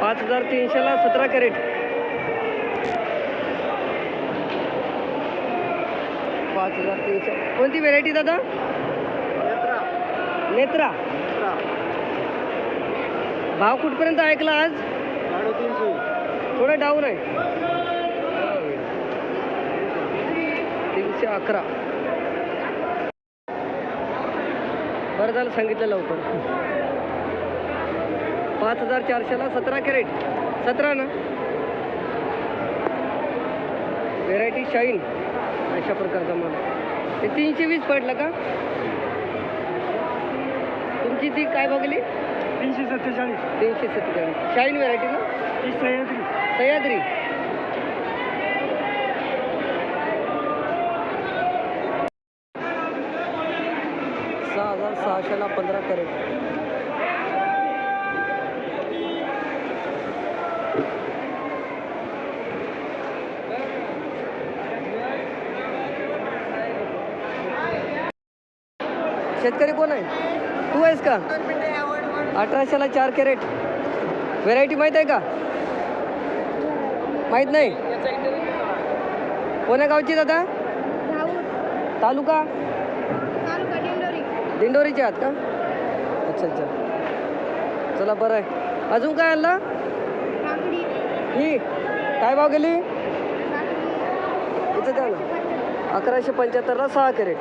पाच हजार तीनशेला सतरा कॅरेट. पाच हजार तीनशे. कोणती व्हेरायटी दादा? नेत्रा. भाव कुठपर्यंत ऐकला आज? थोडं डाऊन आहे. तीनशे अकरा. बरं झालं सांगितलं लवकर. पाच हजार चारशेला सतरा कॅरेट. सतरा ना? व्हेरायटी शाईन अशा प्रकारचा माल. ते तीनशे वीस पडलं का? तुमची ती काय बघली? तीनशे सत्तेचाळीस. तीनशे सत्तेचाळीस. शाईन व्हेरायटी ना? ती सह्याद्री. सह्याद्री. सहा हजार सहाशेला पंधरा कॅरेट. शेतकरी कोण आहे? तू आहेस का? अठराशेला चार कॅरेट. व्हेरायटी माहीत आहे का? माहीत नाही? कोण्या गावची दादा? तालुका? दिंडोरीचे आहात का? अच्छा अच्छा. चला बरं आहे. अजून काय आणलं? ही. काय भाव गेली? इथं द्या ना. अकराशे पंच्याहत्तरला सहा कॅरेट.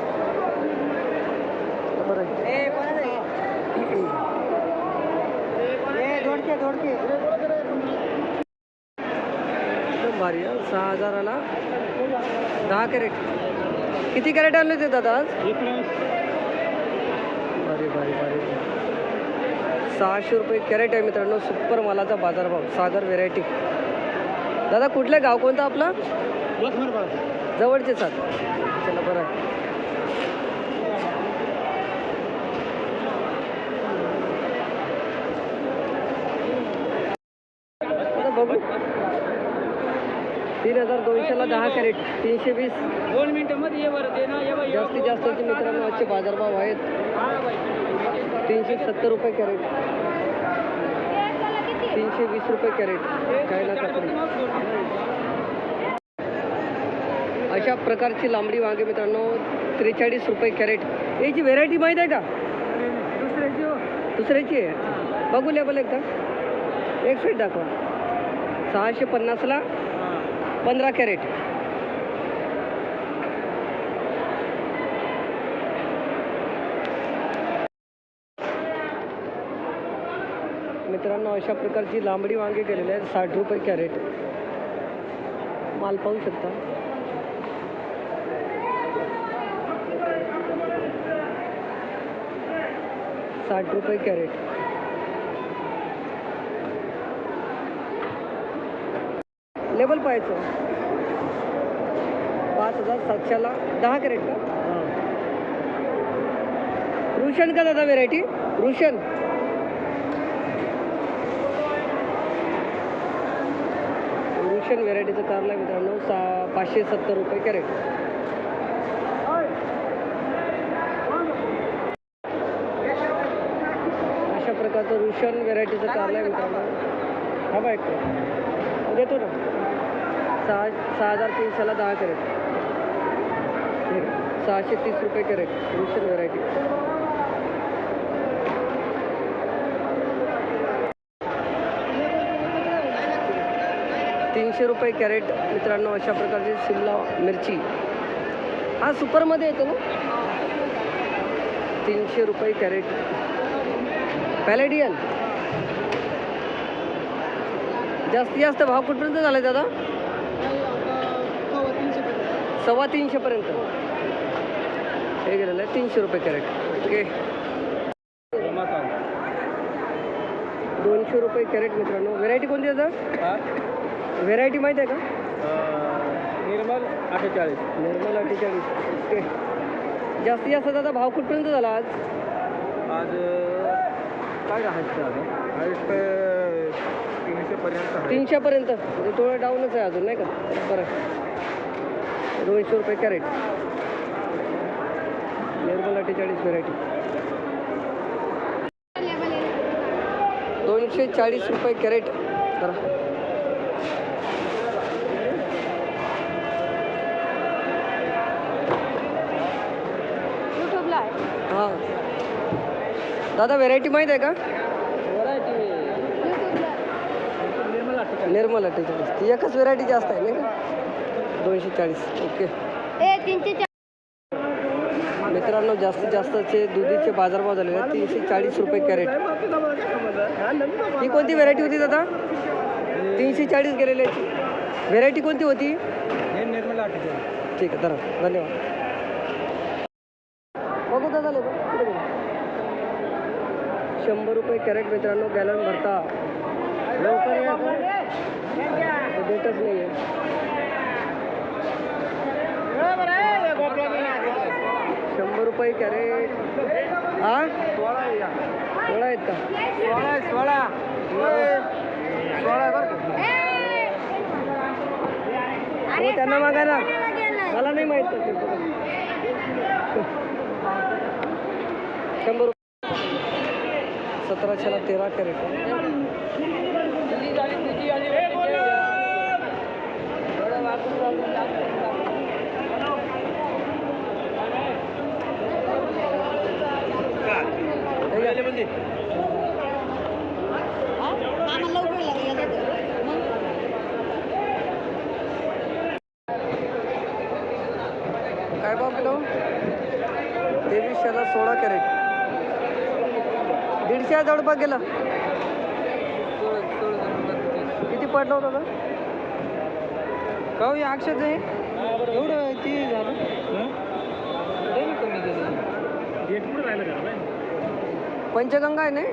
बरं आहे. एकदम भारी. सहा हजाराला दहा कॅरेट. किती कॅरेट आणले ते दादा आज? भारी भारी भारी. सहाशे रुपये कॅरेट आहे मित्रांनो. सुपर मालाचा बाजारभाव सागर व्हेरायटी दादा कुठलं गाव कोणतं आपलं? जवळचे सात चला बरं आहे आता बघू तीन हजार दोनशेला दहा कॅरेट तीनशे वीस दोन मिनिटं मध्ये ये बरं ते ना ये बाई, ये जास्तीत जास्त मित्रांनो आजचे बाजारभाव आहेत. तीनशे सत्तर रुपये कॅरेट. तीनशे वीस रुपये कॅरेट. चायना काकडी अशा प्रकारची लांबडी वांगे मित्रांनो त्रेचाळीस रुपये कॅरेट. याची व्हेरायटी माहीत आहे का? दुसऱ्याची. दुसऱ्याची आहे. बघू लेबल एकदा. एक साईड दाखवा. सहाशे पन्नासला पंधरा कॅरेट. मित्रांनो अशा प्रकारची लांबडी वांगे केलेली आहेत साठ रुपये कॅरेट. माल पाहू शकता. साठ रुपये कॅरेट. लेबल पाहायचं. पाच हजार सातशेला दहा कॅरेट का? रुशन का दादा व्हेरायटी रुशन. रुशन व्हेरायटीचं कारला मित्रांनो सा पाचशे सत्तर रुपये कॅरेट अशा प्रकारचं रुशन व्हेरायटीचं कारला आहे मित्रांनो. हा बाय देतो ना. सहा सहा हजार तीनशेला दहा कॅरेट. सहाशे तीस रुपये कॅरेट रुशन व्हरायटी तीनशे रुपये कॅरेट मित्रांनो अशा प्रकारची शिमला मिरची. हा सुपरमध्ये येतो ना? तीनशे रुपये कॅरेट. पॅलेडियन जास्तीत जास्त भाव कुठपर्यंत झाला दादा? सव्वा तीनशेपर्यंत हे गेलेलं आहे तीनशे रुपये कॅरेट. ओके. दोनशे रुपये कॅरेट मित्रांनो. व्हेरायटी कोणती दादा व्हेरायटी माहीत आहे का? निर्मल अठ्ठेचाळीस. निर्मल अठ्ठेचाळीस. ओके. जास्तीत जास्त दादा भाव कुठपर्यंत झाला आज? आज काय राहायचं हाईट तीनशे पर्यंत तीनशेपर्यंत म्हणजे थोडं डाऊनच आहे अजून नाही का? बरं. दोनशे रुपये कॅरेट. निर्मल अठ्ठेचाळीस व्हेरायटी दोनशे चाळीस रुपये कॅरेट. आहे. हां. दादा व्हेरायटी माहीत आहे का? व्हरायटी निर्मल अठ्ठेचाळीस ती एकच व्हेरायटी जास्त आहे नाही का? दोनशे चाळीस ओके मित्रांनो जास्तीत जास्तचे दुधीचे बाजारभाव झालेले आहेत तीनशे चाळीस रुपये कॅरेट. ही कोणती व्हेरायटी होती दादा? तीनशे चाळीस गेलेले व्हेरायटी कोणती होती? ठीक आहे धरा. धन्यवाद. बघू दादा लोक. शंभर रुपये कॅरेट मित्रांनो गॅलन भरता. लवकर भेटच नाही आहे शंभर रुपये कॅरेट. हा? सोळा आहे या. सोळा आहेत का? सोळा आहे सोळा. सोळा आहे बरं का? हो त्यांना मागा ना मला नाही माहीत. शंभर रुपये. सतराशेला तेरा कॅरेट. काय भाव किलो? तेवीसशेला सोळा कॅरेट. दीडशे जवळपास गेला किती पडलं होतं का का हो, हे? अक्षरच आहे एवढं ती झालं कमी गेलं पंचगंगा आहे नाही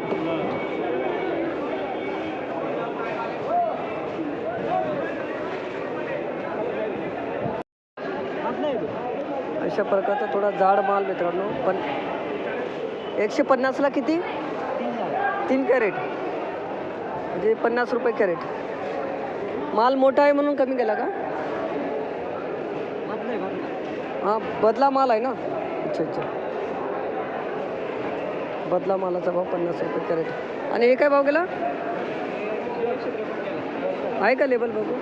अशा प्रकारचा थोडा जाड माल मित्रांनो पण एकशे पन्नासला किती? तीन कॅरेट. म्हणजे पन्नास रुपये कॅरेट. माल मोठा आहे म्हणून कमी केला का? हां बदला माल आहे ना? अच्छा अच्छा. बदला मालाचा भाव पन्नास रुपये करेट आणि हे काय भाव गेला आहे का लेबल बघू?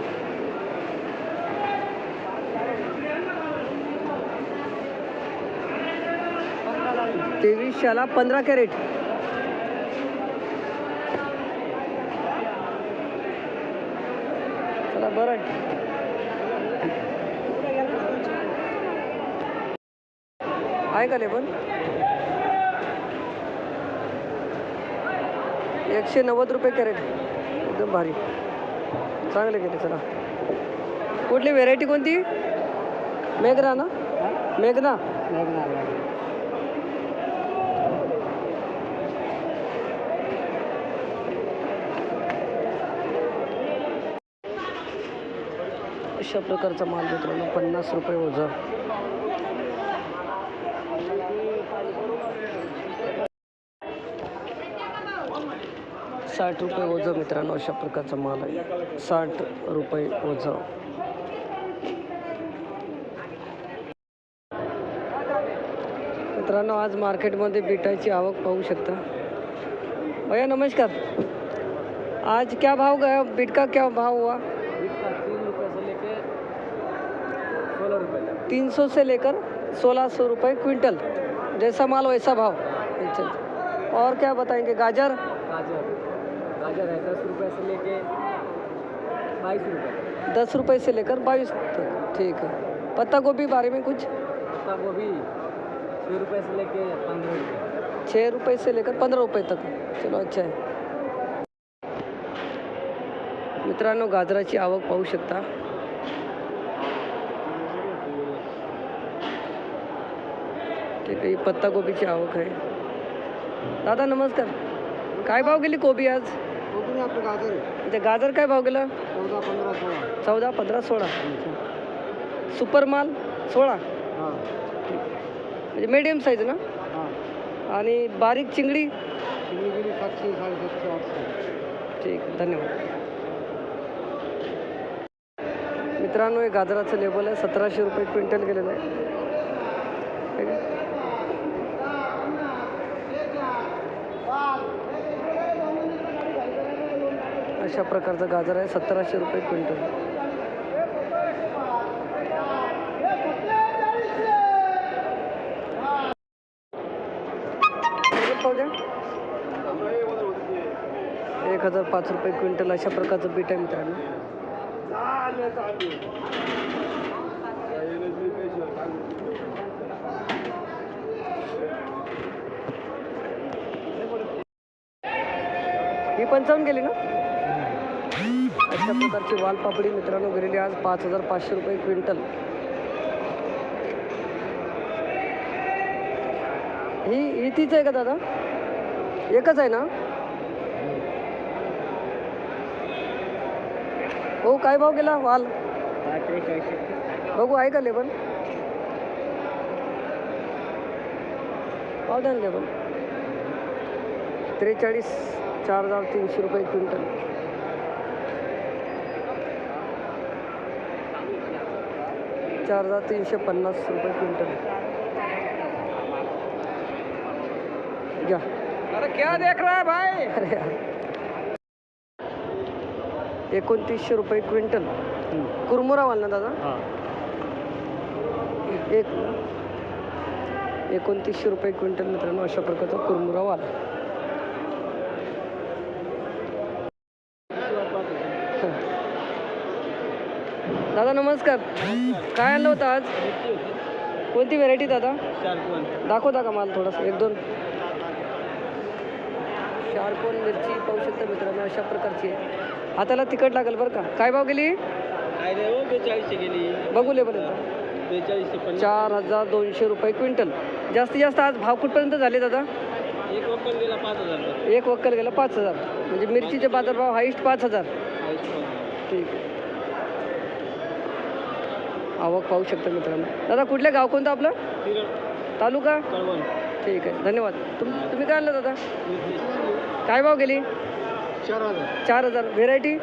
तेवीसशेला पंधरा कॅरेट. चला बरं. आहे का लेबल एकशे नव्वद रुपये कॅरेट. एकदम भारी. चांगले गेले चला. कुठली व्हेरायटी कोणती? मेघना ना? मेघना? अशा प्रकारचा माल मित्रांनो पन्नास रुपये ओझा साठ रुपये ओझं मित्रांनो अशा प्रकारचा माल आहे. साठ रुपये ओझं. मित्रांनो आज मार्केटमध्ये बिटाची आवक पाहू शकता. भैया नमस्कार. आज क्या भाव गया? बीट का क्या भाव हुआ? तीन से सौ लेकर सोलह सौ रुपये क्विंटल। जैसा माल वैसा भाव। और क्या बताएंगे? गाजर? गाजर है दस रुपये से लेके बाईस रुपये. दस रुपये से लेकर बाईस तक ठीक है। पत्ता गोभी बारे में कुछ? पत्ता गोभी छः रुपये से लेके पंद्रह रुपये. छः रुपये से लेकर पंधरा रुपये तक। चलो अच्छा आहे मित्रांनो गाजराची आवक पाहू शकता. ठीक आहे ही पत्ताकोबीची आवक आहे. दादा नमस्कार. काय भाव गेली कोबी आज? आपको गाजर गाजर काय भाव गेला? चौदा पंधरा सोळा. सुपर माल सोळा. हाँ. म्हणजे मीडियम साईज ना? हाँ. आणि बारीक चिंगडी? ठीक धन्यवाद. मित्रांनो हे गाजराचं लेबल आहे. सतराशे रुपये क्विंटल गेलेलं आहे ठीक आहे? अशा प्रकारचा गाजर आहे सतराशे रुपये क्विंटल. पाहू द्या. एक हजार पाच रुपये क्विंटल अशा प्रकारचं बीट आहे मित्रांनो. ही पंचावन्न गेली ना? अशा प्रकारची वालपापडी मित्रांनो गेलेली आज पाच हजार पाचशे रुपये क्विंटल. ही ही तीच आहे का दादा? एकच आहे ना? हो काय भाव गेला? वाल. बघू आहे का लेबल पाव द्या लेबल त्रेचाळीस चार हजार तीनशे रुपये क्विंटल. चार हजार तीनशे पन्नास रुपये क्विंटल. घ्या. अरे क्या देख रहा है भाई? अरे एकोणतीसशे रुपये क्विंटल. कुरमुरा वाल ना दादा? एक एकोणतीसशे रुपये क्विंटल मित्रांनो अशा प्रकारचा कुरमुरा वाल. दादा नमस्कार. काय आणलं होतं आज? कोणती व्हेरायटी दादा? दाखवता का मला थोडंसं? एक दोन. शार्कोन मिरची पाहू शकता मित्रांनो अशा प्रकारची आहे. हाताला तिखट लागेल बरं का? काय भाव गेली? हो बघू ले पन्नास. चार हजार दोनशे रुपये क्विंटल. जास्तीत जास्त आज भाव कुठपर्यंत झाले दादा? एक वक्कल गेला पाच हजार. एक वक्कल गेला पाच हजार. म्हणजे मिरचीचे बाजारभाव हाईस्ट पाच हजार. ठीक आहे. आवक पाहू शकता मित्रांनो. दादा कुठलं गाव कोणतं आपलं? तालुका? ठीक आहे धन्यवाद. तुम तुम्ही काय आणलं दादा. काय भाव गेली? चार हजार. चार हजार व्हेरायटी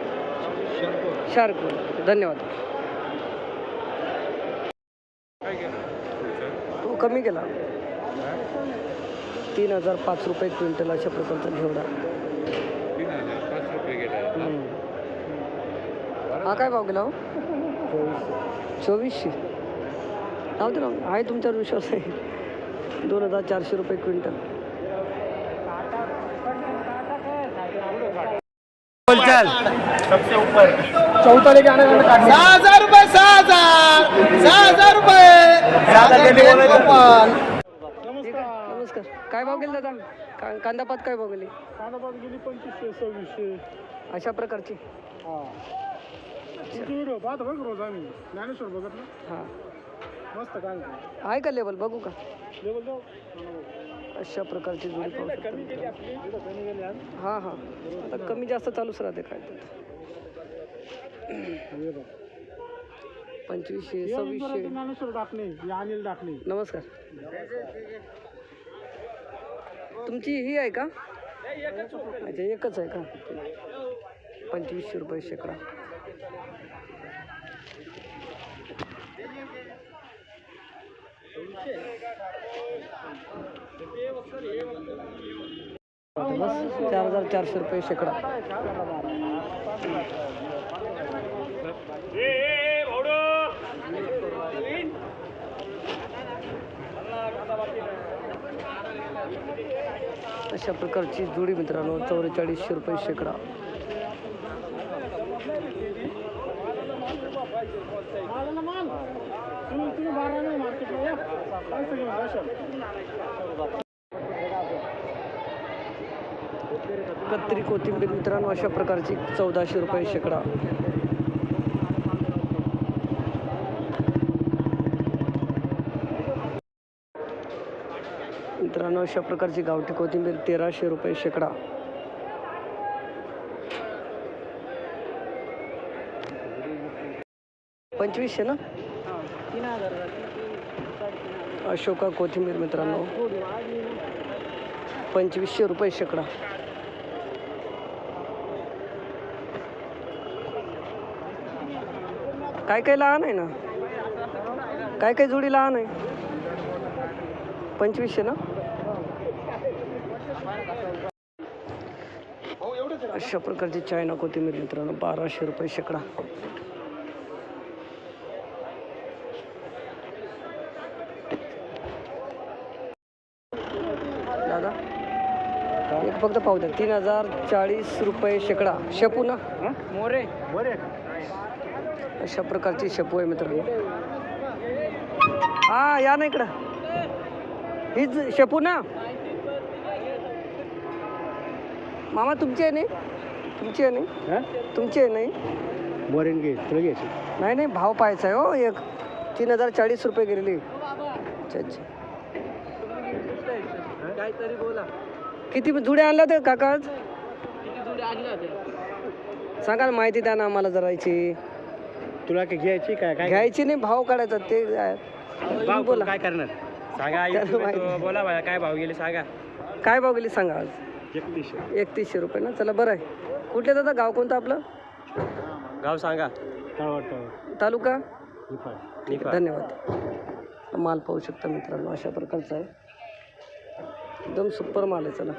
शार्क धन्यवाद. तो कमी केला. तीन हजार पाच रुपये क्विंटल अशा प्रकारचा घेवडा. हा काय भाव गेला हो? चोवीसशे. राहू दे राहू. आहे तुमच्यावर विश्वास आहे. दोन हजार चारशे रुपये क्विंटल. सहा हजार रुपये सहा हजार. सहा हजार रुपये. नमस्कार. काय भाव गेले दादा? का कांदापात काय भाव गेली? गेली पंचवीसशे सव्वीसशे. अशा प्रकारची. हा. व्हिडिओ पाहतो बघ रोज आम्ही. ज्ञानेश्वर बघत ना? हां. मस्त काय आहे का लेवल? बघू का? लेवल जाऊ. अशा प्रकारची जोडी पाहू शकता कमी गेली आपली. इथं कमी गेली आज. हां हां. आता कमी जास्त चालूच राहते काय ते. बघ. पंचवीसशे सव्वीसशे. ज्ञानेश्वर डाकणे अनिल डाकणे नमस्कार. तुमची ही आहे का? अच्छा एकच आहे का? पंचवीसशे रुपये शेकडा. चार हजार चारशे रुपये शेकडा. अशा प्रकारची जोडी मित्रांनो चौवेचाळीसशे रुपये शेकडा आलं ना माल तुम्ही तुम्ही बारा नाही मार्केटला या पैसे घेऊन जाशाल कत्री कोथिंबीर मित्रांनो अशा प्रकारची चौदाशे रुपये शेकडा. मित्रांनो अशा प्रकारची गावठी कोथिंबीर तेराशे रुपये शेकडा. पंचवीसशे ना? अशोका कोथिंबीर मित्रांनो. पंचवीसशे रुपये शेकडा. काय काय लहान आहे ना? काय काय जोडी लहान आहे? पंचवीसशे ना? अशा प्रकारची चायना कोथिंबीर मित्रांनो. बाराशे रुपये शेकडा. दादा एक फक्त पाहू द्या. तीन हजार चाळीस रुपये शेकडा. शेपू ना? मोरे. बरे अशा प्रकारची शेपू आहे मित्रांनो. हा या ना इकडं. हीच शेपू ना? मामा तुमची आहे नाही? तुमची आहे नाही? तुमची आहे नाही? बोरेन घे तुला घ्यायची? नाही नाही भाव पाहायचा आहे हो. एक तीन हजार चाळीस रुपये गेलेली. अच्छा अच्छा. काहीतरी बोला. किती जुड्या आणल्या ते काका आज? किती जुडे आणले होते सांगा ना माहिती द्या ना आम्हाला जरायची तुला काय घ्यायची काय? काय? घ्यायची नाही भाव काढायचा ते. तुम्ही बोला. काय करणार? सांगा त्याला माहिती. बोला बाया काय भाव गेले सांगा. काय भाव गेली सांगा आज? एकतीसशे. एकतीसशे रुपये ना? चला बरं आहे. कुठले दादा? गाव कोणतं आपलं? गाव सांगा. काय वाटतं तालुका? निफाड. धन्यवाद. माल पाहू शकता मित्रांनो अशा प्रकारचा आहे. एकदम सुपर माल आहे चला.